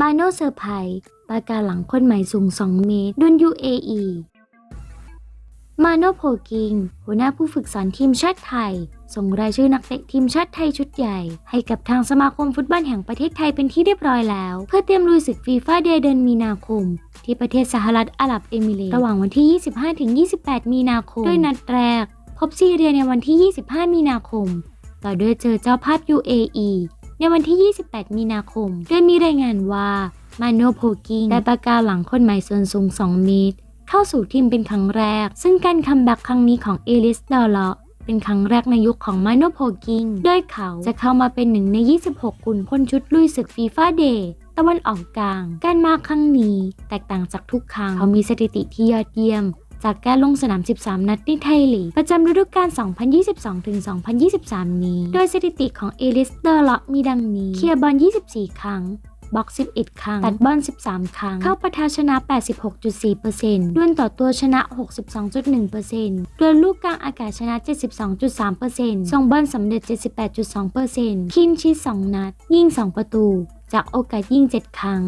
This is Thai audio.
มาโนเซอร์ไพรส์ปาการหลังคนใหม่สูง 2 เมตร ดุน UAE มาโนโพกิง หัวหน้าผู้ฝึกสอนทีมชาติไทย ส่งรายชื่อนักเตะทีมชาติไทยชุดใหญ่ ให้กับทางสมาคมฟุตบอลแห่งประเทศไทยเป็นที่เรียบร้อยแล้ว เพื่อเตรียมลุยศึกฟีฟ่าเดย์เดือนมีนาคม ที่ประเทศสหรัฐอาหรับเอมิเรตระหว่างวันที่ 25-28 มีนาคม ด้วยนัดแรก พบซีเรียในวันที่ 25 มีนาคม ต่อด้วยเจอเจ้าภาพ UAE ในวันที่ 28 มีนาคม โดยมีรายงานว่ามาโนโพกิงได้ประกาศหลังคนใหม่ส่วนสูง 2 เมตร เข้าสู่ทีมเป็นครั้งแรก ซึ่งการคัมแบ็กครั้งนี้ของเอลิสดอลเลาะเป็นครั้งแรกในยุคของมาโนโพกิงโดยเขาจะเข้ามาเป็นหนึ่งใน 26กุนพลชุดลุยศึกฟีฟ่าเดย์ตะวันออกกลาง การมาครั้งนี้ แตกต่างจากทุกครั้ง เขามีสถิติที่ยอดเยี่ยม จากการลงสนาม 13 นัดในไทยลีกประจำฤดูกาล 2022-2023 นี้ โดยสถิติของเอลิสเดอร์เลาะมีดังนี้ เคลียร์บอล 24 ครั้งบล็อก 11 ครั้ง ตัดบอล 13 ครั้ง เข้าประทาชนะ 86.4%ดวลต่อตัวชนะ 62.1%ดวลลูกกลางอากาศชนะ 72.3%ส่งบอลสำเร็จ 78.2%คินชิด 2 นัด ยิง 2 ประตู จากโอกาสยิง 7 ครั้ง